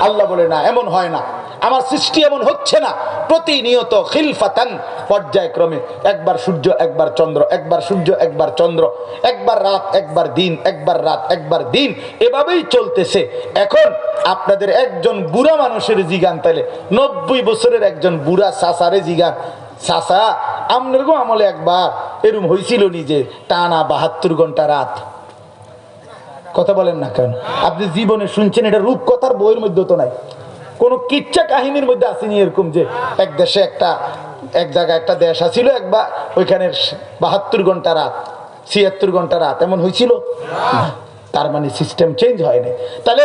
আল্লাহ বলে, না, এমন হয় না। আমার সৃষ্টি এমন হচ্ছে না। প্রতিনিয়ত খিলফাতান পর্যায়ক্রমে একবার সূর্য, একবার চন্দ্র, একবার সূর্য, একবার চন্দ্র, একবার রাত, একবার দিন, একবার রাত, একবার দিন, এভাবেই চলতেছে। এখন আপনাদের একজন বুড়া মানুষের জিগান তাইলে, নব্বই বছরের একজন বুড়া সাসারে জিগান, সাসা আপনার গো আমলে একবার। এরম হয়েছিল নিজে টানা বাহাত্তর ঘণ্টা রাত। কথা বলেন না কেন? আপনি জীবনে শুনছেন, এটা রূপকথার বইয়ের মধ্যে তো নাই। কোন কিচ্ছা কাহিনীর মধ্যে আসেনি এরকম যে এক দেশে একটা, এক জায়গায় একটা দেশ আছিল, একবার ওইখানে বাহাত্তর ঘণ্টা রাত, ছিয়াত্তর ঘণ্টা রাত এমন হয়েছিল তার মানে সিস্টেম চেঞ্জ হয়নি। তাহলে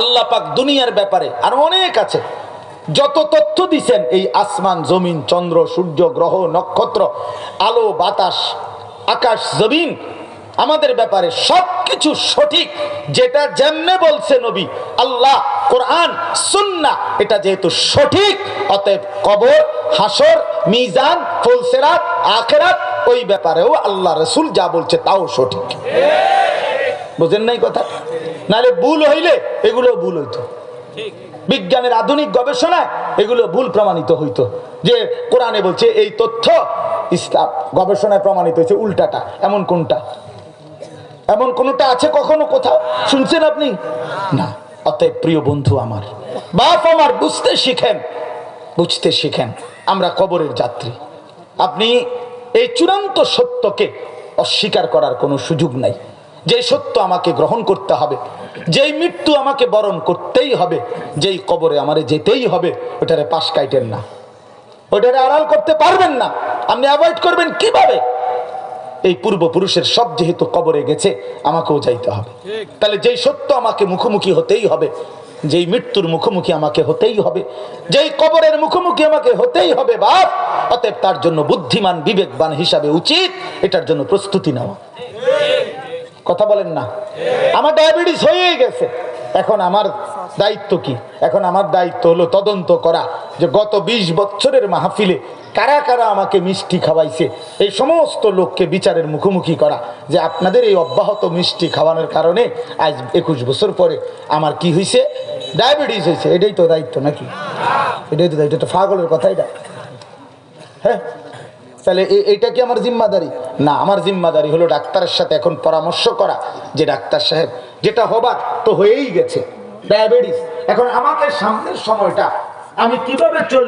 আল্লাহ পাক দুনিয়ার ব্যাপারে আর অনেক আছে। যত তথ্য দিছেন, এই আসমান, জমিন, চন্দ্র, সূর্য, গ্রহ, নক্ষত্র, আলো, বাতাস, আকাশ, জমিন আমাদের ব্যাপারে সবকিছু সঠিক, যেটা যেমনে বলছে নবী, আল্লাহ, কোরআন, সুন্না, এটা যেহেতু সঠিক, অতএব কবর হাসর মিজান, ফুলসেরাত, আখেরাত, ওই ব্যাপারেও আল্লাহ রসুল যা বলছে তাও সঠিক। বুঝেন নাই কথা? নাহলে ভুল হইলে এগুলো ভুল হইতো। বিজ্ঞানের আধুনিক গবেষণায় এগুলো ভুল প্রমাণিত হইতো। যে কোরআনে বলছে এই তথ্য, ইসলাম গবেষণায় প্রমাণিত হয়েছে উল্টাটা, এমন কোনটা? এমন কোনটা আছে কখনো কোথাও? শুনছেন আপনি? না, অতএব প্রিয় বন্ধু আমার, বাপ আমার বুঝতে শিখেন বুঝতে শিখেন, আমরা কবরের যাত্রী। আপনি এই চূড়ান্ত সত্যকে অস্বীকার করার কোনো সুযোগ নাই। যে সত্য আমাকে গ্রহণ করতে হবে, যেই মৃত্যু আমাকে বরণ করতেই হবে, যেই কবরে আমারে যেতেই হবে, ওটারে পাশ কাইটেন না। ওটারে আড়াল করতে পারবেন না। আপনি অ্যাভয়েড করবেন কীভাবে? এই পূর্বপুরুষের সব যেহেতু কবরে গেছে আমাকেও যাইতে হবে। তাহলে যেই সত্য আমাকে মুখোমুখি হতেই হবে যেই মৃত্যুর মুখোমুখি আমাকে হতেই হবে যেই কবরের মুখোমুখি আমাকে হতেই হবে বাপ অতএব তার জন্য বুদ্ধিমান বিবেকবান হিসাবে উচিত এটার জন্য প্রস্তুতি নেওয়া। কথা বলেন না। আমার ডায়াবেটিস হয়ে গেছে। এখন আমার দায়িত্ব কি? এখন আমার দায়িত্ব হলো তদন্ত করা যে গত ২০ বছরের মাহফিলে কারা কারা আমাকে মিষ্টি খাওয়াইছে? এই সমস্ত লোককে বিচারের মুখোমুখি করা যে আপনাদের এই অব্যাহত মিষ্টি খাওয়ানোর কারণে আজ একুশ বছর পরে আমার কি হয়েছে ডায়াবেটিস হয়েছে এটাই তো দায়িত্ব নাকি? এটাই তো দায়িত্ব। এটা পাগলের কথা এটা হ্যাঁ? তাহলে এইটা কি আমার জিম্মাদারি? না, আমার জিম্মাদারি হলো ডাক্তারের সাথে এখন পরামর্শ করা যে ডাক্তার সাহেব, যেটা হবার তো হয়েই গেছে। ডায়াবেটিস। এখন আমাদের সামনের সময়টা আমি কীভাবে চল